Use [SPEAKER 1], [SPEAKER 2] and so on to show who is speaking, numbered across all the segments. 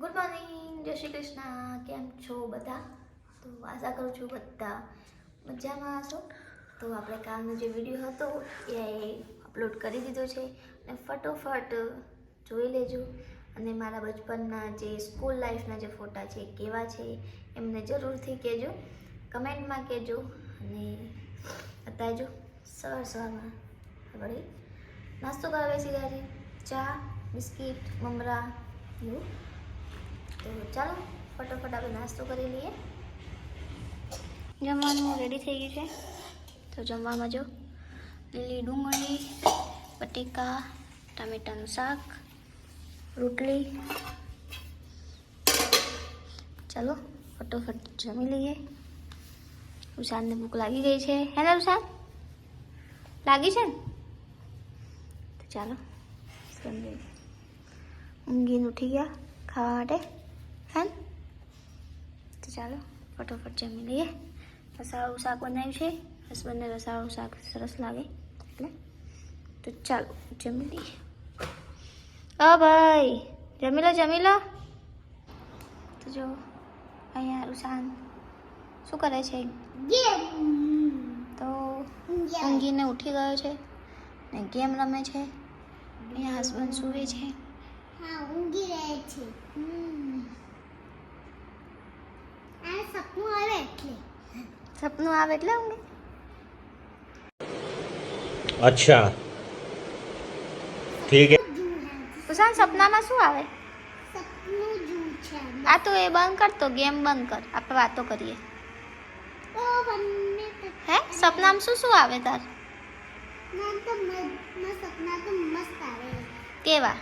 [SPEAKER 1] Good morning જય શ્રી કૃષ્ણ. કેમ છો બધા? તો આશા કરું છું બધા મજામાં હશો. તો આપણે કાલનો જે વીડિયો હતો, એ અપલોડ કરી દીધો છે. અને ફટોફટ જોઈ લેજો. અને મારા બચપનના જે સ્કૂલ લાઈફના જે ફોટા છે કેવા છે, એમને જરૂરથી કહેજો. કમેન્ટમાં કહેજો. અને અત્યારે જો સવાર સવારમાં વળી નાસ્તો કરવા બેસી ગયા છે. ચા, બિસ્કિટ, મમરા, એવું. તો ચાલો, ફટાફટ આપણે નાસ્તો કરી લઈએ. જમવાનું રેડી થઈ ગયું છે. તો જમવામાં જો, લીલી ડુંગળી બટેકા ટામેટાનું શાક, રોટલી. ચાલો, ફટોફટ જમી લઈએ. ઉષાનને ભૂખ લાગી ગઈ છે. હે ને ઉષાન લાગી છે ને? તો ચાલો ઊંઘીને ઉઠી ગયા ખાવા માટે. હે તો ચાલો ફટોફટ જમી લઈએ. રસાળું શાક બનાવ્યું છે. હસબન્ડને રસાળું શાક સરસ લાગે. એટલે તો ચાલો જમી લઈએ. અ ભાઈ જમી લો જમી લો. તો જો અહીંયા રૂસાન શું કરે છે? તો ઊંઘીને ઉઠી ગયો છે ને ગેમ રમે છે. અહીંયા હસબન્ડ સૂવે છે.
[SPEAKER 2] હા ઊંઘી રહે છે. સપનું આવે એટલે
[SPEAKER 1] ઊંઘે
[SPEAKER 3] અચ્છા ઠીક છે
[SPEAKER 1] ઉષાન સપનામાં શું આવે
[SPEAKER 2] સપનું જૂ છે
[SPEAKER 1] આ તો એ બંધ કર તો ગેમ બંધ કર આપણે વાતો કરીએ હે સપનામાં શું શું આવે તાર કેવા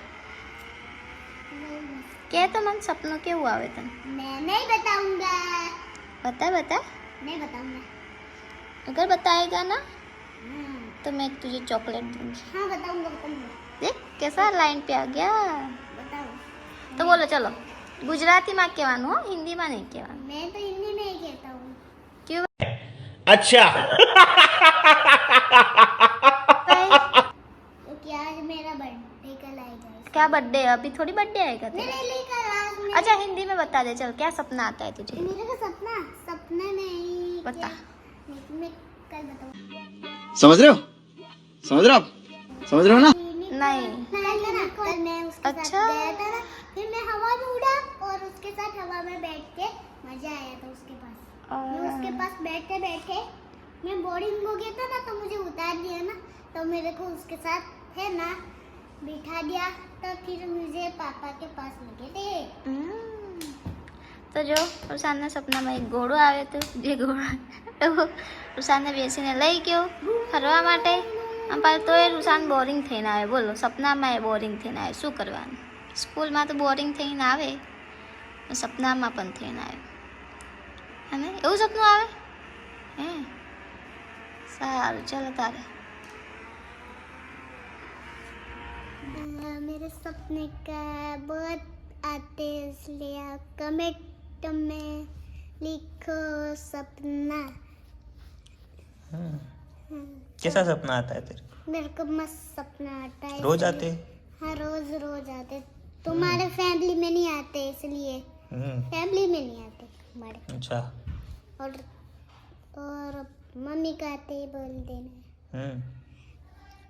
[SPEAKER 1] કે તો મને સપનું કેવું આવે તને
[SPEAKER 2] મેં નહીં બતાઉંગા
[SPEAKER 1] બતા બતા
[SPEAKER 2] नहीं बताऊंगा
[SPEAKER 1] अगर बताएगा ना
[SPEAKER 2] हाँ
[SPEAKER 1] तो मैं तुझे चॉकलेट दूंगी
[SPEAKER 2] हाँ बताऊंगा बताऊंगा
[SPEAKER 1] देख कैसा लाइन पे आ गया
[SPEAKER 2] बताओ
[SPEAKER 1] તો બોલો ચલો ગુજરાતીમાં કહેવાનું હો હિન્દીમાં નહીં કહેવાનું
[SPEAKER 2] मैं तो हिंदी में ही कहता हूँ
[SPEAKER 1] क्यों
[SPEAKER 3] अच्छा
[SPEAKER 1] भाई
[SPEAKER 2] क्योंकि आज मेरा बर्थडे कल आएगा
[SPEAKER 1] क्या बर्थडे है अभी थोड़ी बर्थडे आएगा तेरा
[SPEAKER 2] नहीं लेकर आज मैं
[SPEAKER 1] अच्छा हिंदी में बता दे चल क्या सपना आता है तुझे
[SPEAKER 2] मेरे का सपना सपना नहीं
[SPEAKER 1] बता।
[SPEAKER 2] क्या- मैं बताऊँगा
[SPEAKER 4] समझ रहे हो? समझ रहे हो आप? समझ रहे हो ना?
[SPEAKER 1] नहीं।
[SPEAKER 2] उसके
[SPEAKER 1] अच्छा।
[SPEAKER 2] साथ गया था ना फिर मैं हवा में उड़ा और उसके साथ हवा में बैठ के मज़ा आया था उसके पास। मैं उसके पास बैठे बैठे मैं बोरिंग हो गया था ना तो मुझे उतार दिया ना तो मेरे को उसके साथ है ना बिठा दिया तो फिर मुझे पापा के पास लेके थे।
[SPEAKER 1] હમ. તો જો રૂસાનના સપનામાં એક ઘોડો આવે તો જે ઘોડો રૂસાનને બેસીને લઈ ગયો ફરવા માટે આમ પાછું તોય રૂસાન બોરિંગ થઈને આવે બોલો સપનામાં એ બોરિંગ થઈને આવે શું કરવાનું સ્કૂલમાં તો બોરિંગ થઈને આવે પણ સપનામાં પણ થઈને આવે હે ને એવું સપનું આવે હે સારું ચાલો તારે
[SPEAKER 2] आ, मेरे सपने का बहुत आते हैं इसलिए आप कमेंट में लिखो सपना। हाँ,
[SPEAKER 3] कैसा सपना आता है तेरे
[SPEAKER 2] मेरे को मस्त सपना आता है
[SPEAKER 3] रोज आते?
[SPEAKER 2] हाँ रोज रोज आते। तुम्हारे फैमिली में नहीं आते इसलिए।
[SPEAKER 3] हम्म,
[SPEAKER 2] फैमिली में नहीं आते हमारे
[SPEAKER 3] अच्छा।
[SPEAKER 2] और और मम्मी का आते ही बोल देना।
[SPEAKER 3] हम्म,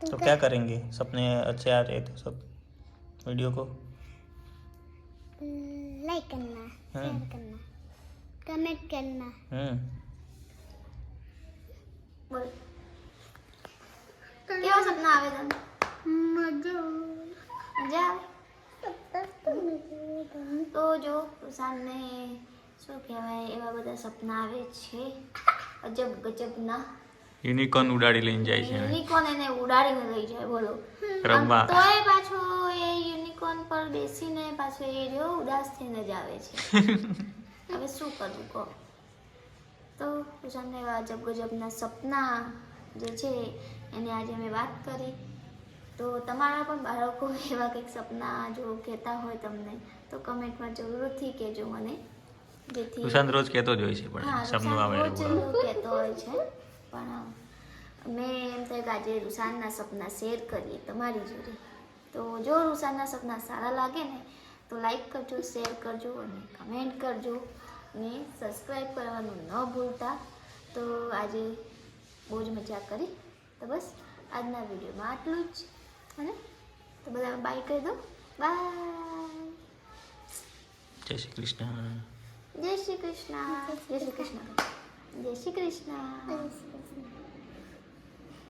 [SPEAKER 3] तो क्या करेंगे? सपने अच्छे आ रहे थे सब। वीडियो को?
[SPEAKER 2] लाइक करना शेयर
[SPEAKER 3] हाँ।
[SPEAKER 2] करना कमेंट करना
[SPEAKER 3] हम्म,
[SPEAKER 1] બોલ કેવા સપના આવે તને
[SPEAKER 2] मजा
[SPEAKER 1] મજા આવે તો જો રૂસાનને શું કહેવાય એવા બધા સપના આવે છે અજબ ગજબના
[SPEAKER 3] યુનિકોર્ન ઉડાડી લઈને જાય છે
[SPEAKER 1] યુનિકોર્ન એને ઉડાડીને લઈ જાય બોલો
[SPEAKER 3] રમવા.
[SPEAKER 1] આમ તોય પાછો એ યુનિકોર્ન પર બેસીને પાછો એ રહ્યો ઉદાસ થઈને જ આવે છે. હવે શું કરવું કહો? તો તમને એવા અજબ ગજબના સપના જે છે એની આજે મેં વાત કરી. તો તમારા પણ બાળકો એવા કંઈક સપના જો કહેતા હોય તમને તો કમેન્ટમાં જરૂરથી કહેજો મને. જેથી
[SPEAKER 3] સુશાંત રોજ કહેતો જ હોય છે પણ સપનું આવે
[SPEAKER 1] રોજ કહેતો હોય છે. પણ મેં એમ થાય કે આજે રૂસાનના સપના શેર કરીએ તમારી જોડે. તો જો રૂસાના સપના સારા લાગે ને તો લાઈક કરજો શેર કરજો અને કમેન્ટ કરજો. ને સબસ્ક્રાઈબ કરવાનું ન ભૂલતા. તો આજે બહુ જ મજા કરી. તો બસ આજના વિડીયોમાં આટલું જ. અને તો બધા બાય કહી દો બાય
[SPEAKER 3] જય શ્રી કૃષ્ણ.
[SPEAKER 1] જય શ્રી કૃષ્ણ. જય શ્રી કૃષ્ણ. જય શ્રી કૃષ્ણ.